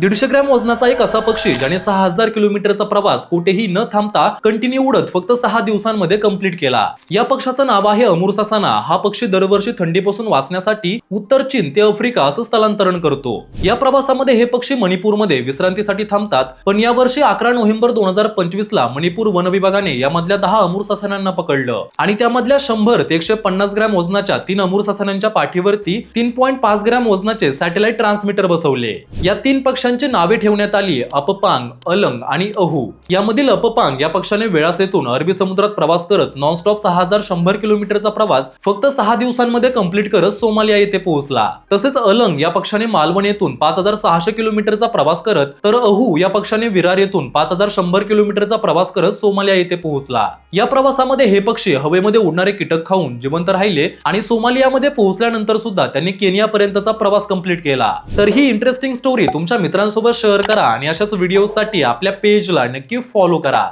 दीडशे ग्रॅम वजनाचा एक असा पक्षी ज्याने सहा हजार किलोमीटरचा प्रवास कुठेही न थांबता कंटिन्यू उडत फक्त सहा दिवसांमध्ये कंप्लीट केला. या पक्षाचं नाव आहे अमूर ससाना. हा पक्षी दरवर्षी थंडीपासून वाचण्यासाठी उत्तर चीन ते आफ्रिका असं स्थलांतरण करतो. या प्रवासामध्ये हे पक्षी मणिपूरमध्ये विश्रांतीसाठी थांबतात पण या वर्षी अकरा नोव्हेंबर दोन हजार पंचवीस ला मणिपूर वन विभागाने यामधल्या दहा अमूर ससानांना पकडलं. आणि त्यामधल्या शंभर ते एकशे पन्नास ग्रॅम वजनाच्या तीन अमूर ससानांच्या पाठीवरती तीन पॉईंट पाच ग्रॅम वजनाचे सॅटेलाइट ट्रान्समीटर बसवले. या तीन पक्षांची नावे ठेवण्यात आली. अपपांग अलंग आणि अहू. यामधील अपपांग या पक्षाने वेळासेतून अरबी समुद्रात प्रवास करत नॉनस्टॉप सहा हजार शंभर किलोमीटरचा प्रवास फक्त सहा दिवसांमध्ये कंप्लीट करत सोमालिया येथे पोहोचला. तसेच अलंग या पक्षाने मालवण येथून पाच हजार सहाशे किलोमीटरचा प्रवास करत तर अहू या पक्षाने विरार येथून पाच हजार शंभर किलोमीटरचा प्रवास करत सोमालिया येथे पोहोचला. या प्रवासामध्ये हे पक्षी हवेमध्ये उडणारे कीटक खाऊन जिवंत राहिले आणि सोमालियामध्ये पोहोचल्यानंतर सुद्धा त्यांनी केनियापर्यंतचा प्रवास कंप्लीट केला. तर ही इंटरेस्टिंग स्टोरी तुमच्या मित्र मित्रांसोबत शेअर करा आणि अशाच व्हिडिओसाठी आपल्या पेजला नक्की फॉलो करा.